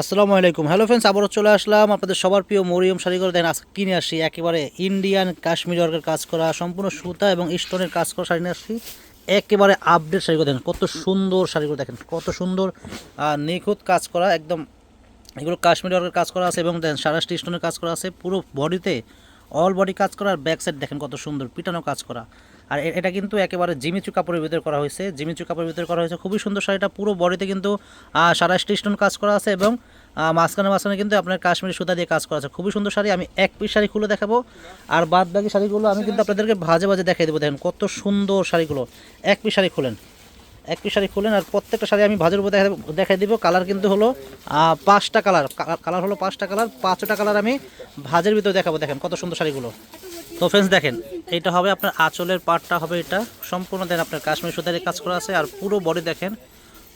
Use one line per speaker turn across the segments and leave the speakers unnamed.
আসসালামু আলাইকুম। Hello friends আবারও চলে আসলাম আপনাদের সবার প্রিয় মরিয়ম শাড়িগুলো দেন আজকে কিনে আসি একেবারে ইন্ডিয়ান কাশ্মীর ওয়ার্কের কাজ করা, সম্পূর্ণ সুতা এবং স্টোনের কাজ করা শাড়ি নিয়ে আসছি। একেবারে আপডেট শাড়িগুলো দেখেন, কত সুন্দর শাড়িগুলো দেখেন, কত সুন্দর নিখুঁত কাজ করা, একদম এগুলো কাশ্মীর ওয়ার্কের কাজ করা আছে এবং দেন সারা স্টোনের কাজ করা আছে, পুরো বডিতে অল বডি কাজ করা আর ব্যাক সাইড দেখেন কত সুন্দর, পিটানো কাজ করা। আর এটা কিন্তু একেবারে জিমিচু কাপড়ের ভিতরে করা হয়েছে। জিমিচু কাপড়ের ভিতরে করা হয়েছে খুবই সুন্দর শাড়িটা, পুরো বডিতে কিন্তু সারাশটি স্টেশন কাজ করা আছে এবং মাঝখানে মাঝখানে কিন্তু আপনার কাশ্মীরি সুতা দিয়ে কাজ করা আছে। খুবই সুন্দর শাড়ি, আমি এক পিস শাড়ি খুলে দেখাবো। আর বাদ বাকি শাড়িগুলো আমি কিন্তু আপনাদেরকে ভাজে ভাজে দেখিয়ে দেবো। দেখেন কত সুন্দর শাড়িগুলো, এক পিস শাড়ি খুলেন। এক পিস শাড়ি খুলেন আর প্রত্যেকটা শাড়ি আমি ভাজের উপর দেখা দেখাই দিব। কালার কিন্তু হলো পাঁচটা কালার। কালার হলো পাঁচটা কালার পাঁচটা কালার আমি ভাজের ভিতরে দেখাবো। দেখেন কত সুন্দর শাড়িগুলো। তো ফ্রেন্ডস দেখেন এটা হবে আপনার আঁচলের পাটটা হবে এটা। সম্পূর্ণ দেন আপনার কাশ্মীর সুতারে কাজ করা আছে আর পুরো বডি দেখেন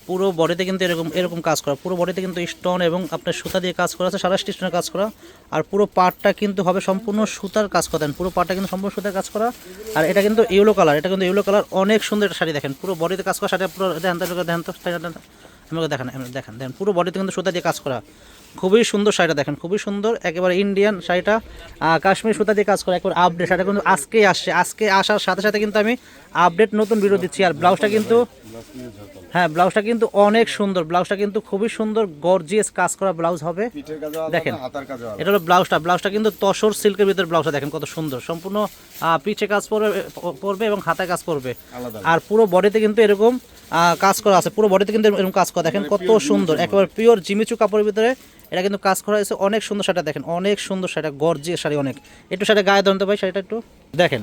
পুরো বডিতে কিন্তু এরকম এরকম কাজ করা। পুরো বডিতে কিন্তু স্টোন এবং আপনার সুতা দিয়ে কাজ করা আছে সারা স্টোনের কাজ করা। আর পুরো পাটটা কিন্তু হবে সম্পূর্ণ সুতার কাজ করা। দেন, পুরো পাটটা কিন্তু সম্পূর্ণ সুতার কাজ করা। আর এটা কিন্তু ইয়েলো কালার এটা কিন্তু ইয়েলো কালার অনেক সুন্দর একটা শাড়ি দেখেন। পুরো বডিতে কাজ করা শাড়িটা পুরো তো দেখেন তো। আমাকে দেখান দেখান। দেখেন পুরো বডিতে কিন্তু সুতা দিয়ে কাজ করা। খুবই সুন্দর শাড়িটা দেখেন, খুবই সুন্দর। একেবারে ইন্ডিয়ান শাড়িটা। কাশ্মীর সুতা দিয়ে কাজ করা, একবার আপডেট শাড়িটা কিন্তু আজকেই আসছে। আজকে আসার সাথে সাথে কিন্তু আমি আপডেট নতুন ভিডিও দিচ্ছি। আর ব্লাউজটা কিন্তু হ্যাঁ ব্লাউজটা কিন্তু অনেক সুন্দর। ব্লাউজটা কিন্তু খুবই সুন্দর গর্জিয়াস কাজ করা ব্লাউজ হবে। দেখেন। এটা হলো ব্লাউজটা। ব্লাউজটা কিন্তু তসর সিল্কের ভিতরে ব্লাউজটা দেখেন কত সুন্দর। সম্পূর্ণ পিছে কাজ পড়বে পড়বে এবং হাতায় কাজ পড়বে আর পুরো বডিতে কিন্তু এরকম কাজ করা আছে। পুরো বডিতে কিন্তু এরকম কাজ করা। দেখেন কত সুন্দর। একেবারে পিওর জিমিচু কাপড়ের ভিতরে এটা কিন্তু কাজ করা হয়েছে। অনেক সুন্দর শাড়িটা দেখেন অনেক সুন্দর শাড়িটা গর্জিয়াস শাড়ি অনেক। একটু শাড়ি গায়ে ধরতে ভাই শাড়িটা একটু। দেখেন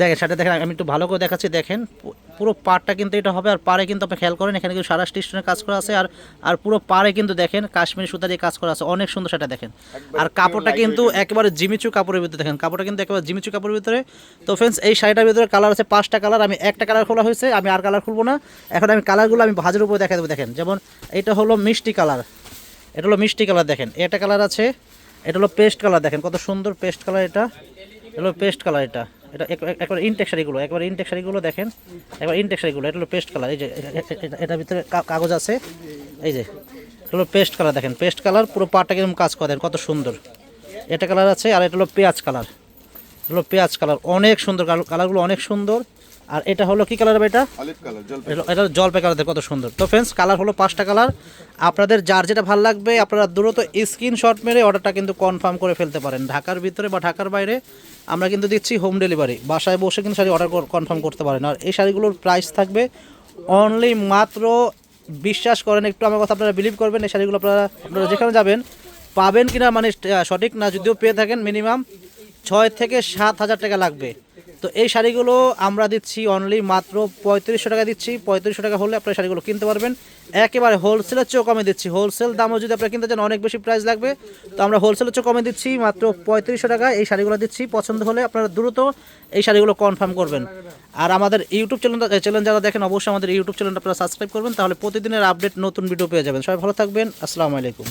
দেখেন শাড়িটা দেখেন আমি একটু ভালো করে দেখাচ্ছি। দেখেন পুরো পাড়টা কিন্তু এটা হবে আর পাড়ে কিন্তু আপনি খেয়াল করেন এখানে কিন্তু সারা স্টেশনের কাজ করা আছে আর আর পুরো পাড়ে কিন্তু দেখেন কাশ্মীরি সুতা দিয়ে কাজ করা আছে অনেক সুন্দর সেটা দেখেন। আর কাপড়টা কিন্তু একেবারে জিমিচু কাপড়ের ভিতরে দেখেন কাপড়টা কিন্তু একেবারে জিমিচু কাপড়ের ভিতরে। তো ফ্রেন্ডস এই শাড়িটার ভিতরে কালার আছে পাঁচটা কালার আমি একটা কালার খোলা হয়েছে আমি আর কালার খুলবো না। এখন আমি কালারগুলো আমি ভাজের উপরে দেখা দেবো দেখেন যেমন এটা হলো মিষ্টি কালার এটা হলো মিষ্টি কালার দেখেন এটা কালার আছে এটা হলো পেস্ট কালার দেখেন কত সুন্দর পেস্ট কালার এটা এটা হলো পেস্ট কালার এটা। এটা এক- এক- একবার ইনটেক শাড়িগুলো, একবার ইনটেক দেখেন, একবার ইনটেক শাড়িগুলো, এটা হলো পেস্ট কালার এই যে এটার ভিতরে কাগজ আছে, এই যে, এটা হলো পেস্ট কালার দেখেন পেস্ট কালার পুরো পাটটা কীরকম কাজ করে দেখেন, কত সুন্দর। এটা কালার আছে আর এটা হলো পেঁয়াজ কালার হলো পেঁয়াজ কালার অনেক সুন্দর কালার- কালারগুলো অনেক সুন্দর। আর এটা হলো কি কালার এটা?
অলিভ কালার জলপাই
এটা এটা জলপাই কালার কত সুন্দর। তো ফ্রেন্ডস কালার হলো পাঁচটা কালার আপনাদের যার যেটা ভালো লাগবে আপনারা দ্রুত স্ক্রিনশট মেরে অর্ডারটা কিন্তু কনফার্ম করে ফেলতে পারেন। ঢাকার ভিতরে বা ঢাকার বাইরে আমরা কিন্তু দিচ্ছি হোম ডেলিভারি বাসায় বসে কিন্তু শাড়ি অর্ডার কনফার্ম করতে পারেন। আর এই শাড়িগুলোর প্রাইস থাকবে অনলি মাত্র বিশ্বাস করেন একটু আমার কথা আপনারা বিলিভ করবেন এই শাড়িগুলো আপনারা আপনারা যেখানে যাবেন পাবেন কিনা মানে সঠিক না যদিও পেয়ে থাকেন মিনিমাম ছয় থেকে সাত হাজার টাকা লাগবে। তো এই শাড়িগুলো আমরা দিচ্ছি অনলি মাত্র পঁয়ত্রিশশো টাকা দিচ্ছি। পঁয়ত্রিশশো টাকা হলে আপনার শাড়িগুলো কিনতে পারবেন। একেবারে হোলসেলের চেয়েও কমে দিচ্ছি। হোলসেল দামও যদি আপনারা কিনতে চান, অনেক বেশি প্রাইস লাগবে। তো আমরা হোলসেলের চেয়েও কমে দিচ্ছি, মাত্র পঁয়ত্রিশশো টাকা। এই শাড়িগুলো দিচ্ছি। পছন্দ হলে আপনারা দ্রুত এই শাড়িগুলো কনফার্ম করবেন। আর আমাদের ইউটিউব চ্যানেল চ্যানেল যারা দেখেন, অবশ্যই আমাদের ইউটিউব চ্যানেলটা আপনারা সাবস্ক্রাইব করবেন। তাহলে প্রতিদিনের আপডেট নতুন ভিডিও পেয়ে যাবেন। সবাই ভালো থাকবেন। আসসালামু আলাইকুম।